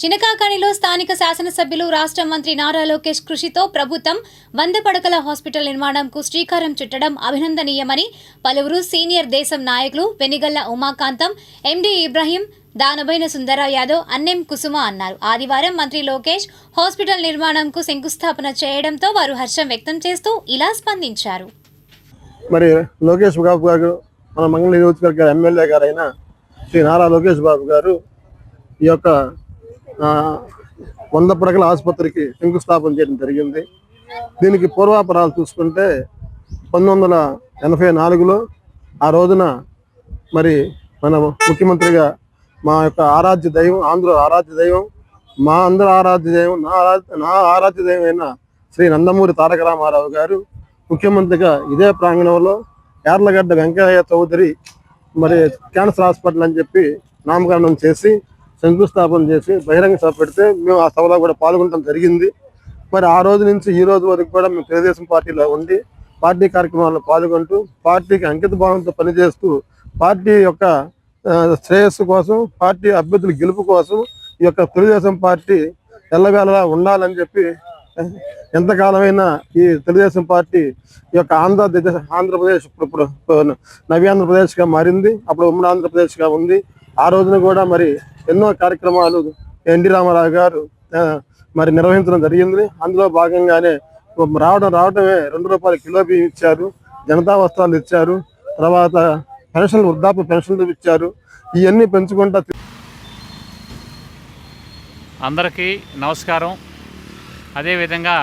చినకాకాణిలో స్థానిక శాసనసభ్యులు రాష్ట్ర మంత్రి నారా లోకేష్ కృషితో ప్రభుత్వం వంద పడకల హాస్పిటల్ నిర్మాణంకు శ్రీకారం చుట్టడం అభినందనీయమని పలువురు సీనియర్ దేశం నాయకులు వెనిగల్ల ఉమాకాంతం ఎండి ఇబ్రహీం దానబైన సుందర యాదవ్ అన్నెం కుసుమ అన్నారు. ఆదివారం మంత్రి లోకేష్ హాస్పిటల్ నిర్మాణంకు శంకుస్థాపన చేయడంతో వారు హర్షం వ్యక్తం చేస్తూ ఇలా స్పందించారు. మరి లోకేష్ బాబు గారు మన మంగళ నియోజకవర్గ ఎమ్మెల్యే గారైన శ్రీ నారా లోకేష్ బాబు గారు ఈ యొక్క వంద పడకల ఆసుపత్రికి శంకుస్థాపన చేయడం జరిగింది. దీనికి పూర్వాపరాలు చూసుకుంటే పంతొమ్మిది వందల ఎనభై నాలుగులో ఆ రోజున మరి మన ముఖ్యమంత్రిగా మా యొక్క ఆరాధ్య దైవం ఆంధ్ర ఆరాధ్య దైవం మా అందరి ఆరాధ్య దైవం నా ఆరాధ్య నా ఆరాధ్య దైవం అయిన శ్రీ నందమూరి తారక రామారావు గారు ముఖ్యమంత్రిగా ఇదే ప్రాంగణంలో యార్లగడ్డ వెంకయ్య చౌదరి మరి క్యాన్సర్ హాస్పిటల్ అని చెప్పి నామకరణం చేసి శంకుస్థాపన చేసి బహిరంగ సభ పెడితే మేము ఆ సభలో కూడా పాల్గొనడం జరిగింది. మరి ఆ రోజు నుంచి ఈ రోజు వరకు కూడా మేము తెలుగుదేశం పార్టీలో ఉండి పార్టీ కార్యక్రమాల్లో పాల్గొంటూ పార్టీకి అంకిత భావంతో పనిచేస్తూ పార్టీ యొక్క శ్రేయస్సు కోసం పార్టీ అభ్యర్థుల గెలుపు కోసం ఈ యొక్క తెలుగుదేశం పార్టీ ఎల్లవేళలా ఉండాలని చెప్పి ఎంతకాలమైనా ఈ తెలుగుదేశం పార్టీ ఈ యొక్క ఆంధ్రదేశ ఆంధ్రప్రదేశ్ ఇప్పుడు ఇప్పుడు మారింది. అప్పుడు ఉమ్మడి ఆంధ్రప్రదేశ్గా ఉంది. ఆ రోజున కూడా మరి ఎన్నో కార్యక్రమాలు ఎన్టీ రామారావు గారు మరి నిర్వహించడం జరిగింది. అందులో భాగంగానే రావడం రావడమే రెండు రూపాయల కిలో బియ్యం ఇచ్చారు జనతా వస్త్రాలు ఇచ్చారు తర్వాత పెన్షన్లు వృద్ధాప్య పెన్షన్లు ఇచ్చారు. ఇవన్నీ పెంచుకుంటా అందరికీ నమస్కారం. అదేవిధంగా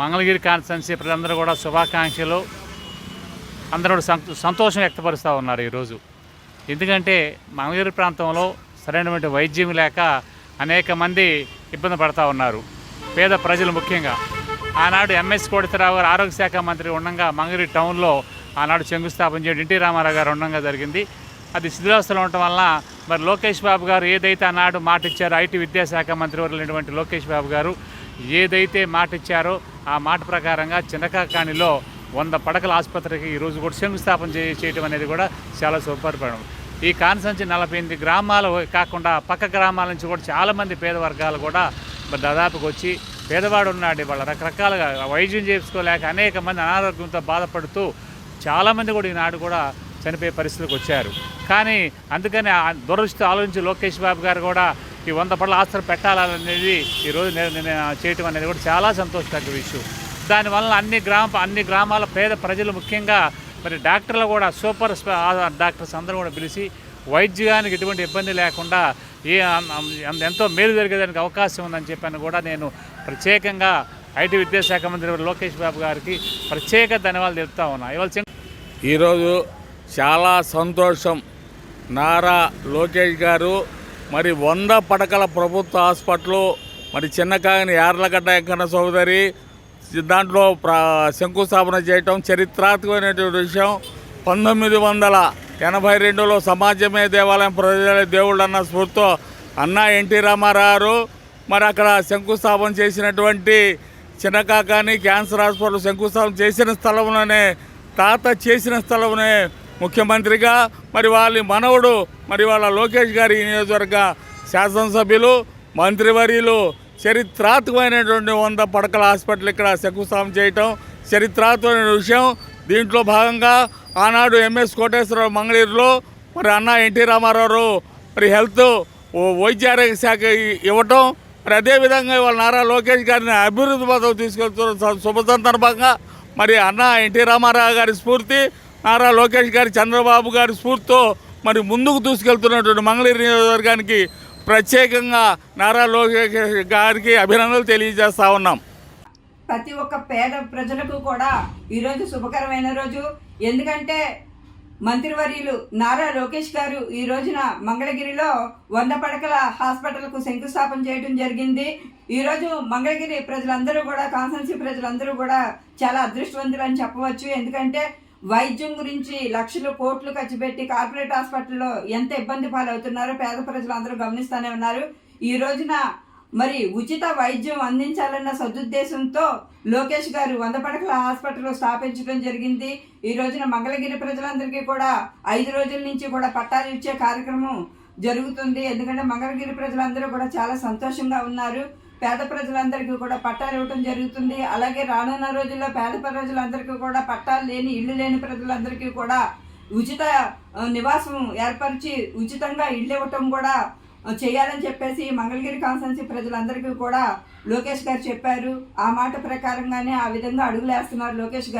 మంగళగిరి కాన్స్టెన్సీ ప్రజలందరూ కూడా శుభాకాంక్షలు. అందరూ సంతోషం వ్యక్తపరుస్తూ ఉన్నారు ఈరోజు. ఎందుకంటే మంగళగిరి ప్రాంతంలో సరైనటువంటి వైద్యం లేక అనేక మంది ఇబ్బంది పడతా ఉన్నారు. పేద ప్రజలు ముఖ్యంగా. ఆనాడు ఎంఎస్ కోడితరావు గారు ఆరోగ్య శాఖ మంత్రి ఉండగా మంగరి టౌన్లో ఆనాడు శంకుస్థాపన చేయడం ఎన్టీ రామారావు గారు ఉండగా జరిగింది. అది శిథిలావస్థలో ఉండటం వల్ల మరి లోకేష్ బాబు గారు ఏదైతే ఆనాడు మాట ఇచ్చారో ఐటీ విద్యాశాఖ మంత్రి వర్యులైనటువంటి లోకేష్ బాబు గారు ఏదైతే మాట ఇచ్చారో ఆ మాట ప్రకారంగా చిన్నకాకాణిలో వంద పడకల ఆసుపత్రికి ఈరోజు కూడా శంకుస్థాపన చేయటం అనేది కూడా చాలా సూపర్పడం ఈ కాన్సంచి నలభై ఎనిమిది గ్రామాలు కాకుండా పక్క గ్రామాల నుంచి కూడా చాలామంది పేద వర్గాలు కూడా దాదాపుకి వచ్చి పేదవాడు ఉన్నాడు. వాళ్ళ రకరకాలుగా వైద్యం చేసుకోలేక అనేక మంది అనారోగ్యంతో బాధపడుతూ చాలామంది కూడా ఈనాడు కూడా చనిపోయే పరిస్థితికి వచ్చారు. కానీ అందుకని ఆ దురదృష్టి ఆలోచించి లోకేష్ బాబు గారు కూడా ఈ వంద పట్ల ఆస్తులు పెట్టాలనేది ఈరోజు నేను నేను చేయటం అనేది కూడా చాలా సంతోషకర విషయం. దానివల్ల అన్ని గ్రామ అన్ని గ్రామాల పేద ప్రజలు ముఖ్యంగా మరి డాక్టర్లు కూడా సూపర్ ఆ డాక్టర్స్ అందరూ కూడా పిలిచి వైద్యానికి ఎటువంటి ఇబ్బంది లేకుండా ఏ ఎంతో మేలు జరిగేదానికి అవకాశం ఉందని చెప్పని కూడా నేను ప్రత్యేకంగా ఐటీ విద్యాశాఖ మంత్రి లోకేష్ బాబు గారికి ప్రత్యేక ధన్యవాదాలు తెలుపుతా ఉన్నా. ఇవాళ ఈరోజు చాలా సంతోషం. నారా లోకేష్ గారు మరి వంద పడకల ప్రభుత్వ హాస్పిటల్ మరి చిన్నకాయని యార్లగడ్డ వెంకన్న చౌదరి దాంట్లో శంకుస్థాపన చేయటం చరిత్రాత్మకమైనటువంటి విషయం. పంతొమ్మిది వందల ఎనభై రెండులో సమాజమే దేవాలయం ప్రజల దేవుళ్ళు అన్న స్ఫూర్తితో అన్న ఎన్టీ రామారావు మరి అక్కడ శంకుస్థాపన చేసినటువంటి చిన్నకాకాని క్యాన్సర్ హాస్పిటల్ శంకుస్థాపన చేసిన స్థలంలోనే తాత చేసిన స్థలంలోనే ముఖ్యమంత్రిగా మరి వాళ్ళ మనవడు మరి వాళ్ళ లోకేష్ గారి నియోజకవర్గ శాసనసభ్యులు మంత్రివర్యులు చరిత్రాత్మకమైనటువంటి వంద పడకల హాస్పిటల్ ఇక్కడ శంకుస్థాపన చేయటం. చరిత్రాత్మకమైన విషయం దీంట్లో భాగంగా ఆనాడు ఎంఎస్ కోటేశ్వరరావు మంగళూరులో మరి అన్న ఎన్టీ రామారావు మరి హెల్త్ వైద్య ఆరోగ్య శాఖ ఇవ్వటం. మరి అదేవిధంగా ఇవాళ నారా లోకేష్ గారిని అభివృద్ధి పదవి తీసుకెళ్తున్న శుభ సందర్భంగా మరి అన్న ఎన్టీ రామారావు గారి స్ఫూర్తి నారా లోకేష్ గారి చంద్రబాబు గారి స్ఫూర్తితో మరి ముందుకు తీసుకెళ్తున్నటువంటి మంగళగిరి నియోజకవర్గానికి ప్రత్యేకంగా నారా లోకేష్ గారికి అభినందనలు తెలియజేస్తా ఉన్నాం. ప్రతి ఒక్క పేద ప్రజలకు కూడా ఈరోజు శుభకరమైన రోజు. ఎందుకంటే మంత్రివర్యులు నారా లోకేష్ గారు ఈ రోజున మంగళగిరిలో వంద పడకల హాస్పిటల్కు శంకుస్థాపన చేయడం జరిగింది. ఈ రోజు మంగళగిరి ప్రజలందరూ కూడా కాన్సన్సీ ప్రజలందరూ కూడా చాలా అదృష్టవంతులు అని చెప్పవచ్చు. ఎందుకంటే వైద్యం గురించి లక్షలు కోట్లు ఖర్చు పెట్టి కార్పొరేట్ హాస్పిటల్లో ఎంత ఇబ్బంది పాలవుతున్నారో పేద ప్రజలందరూ గమనిస్తూనే ఉన్నారు. ఈ రోజున మరి ఉచిత వైద్యం అందించాలన్న సదుద్దేశంతో లోకేష్ గారు వంద పడకల హాస్పిటల్ స్థాపించడం జరిగింది. ఈ రోజున మంగళగిరి ప్రజలందరికీ కూడా ఐదు రోజుల నుంచి కూడా పట్టాలు ఇచ్చే కార్యక్రమం జరుగుతుంది. ఎందుకంటే మంగళగిరి ప్రజలందరూ కూడా చాలా సంతోషంగా ఉన్నారు. పేద ప్రజలందరికీ కూడా పట్టాలు ఇవ్వటం జరుగుతుంది. అలాగే రానున్న రోజుల్లో పేద ప్రజలందరికీ కూడా పట్టాలు లేని ఇల్లు లేని ప్రజలందరికీ కూడా ఉచిత నివాసం ఏర్పరిచి ఉచితంగా ఇల్లు ఇవ్వటం కూడా చేయాలని చెప్పేసి మంగళగిరి కాన్స్టెన్సీ ప్రజలందరికీ కూడా లోకేష్ గారు చెప్పారు. ఆ మాట ప్రకారంగానే ఆ విధంగా అడుగులేస్తున్నారు లోకేష్ గారు.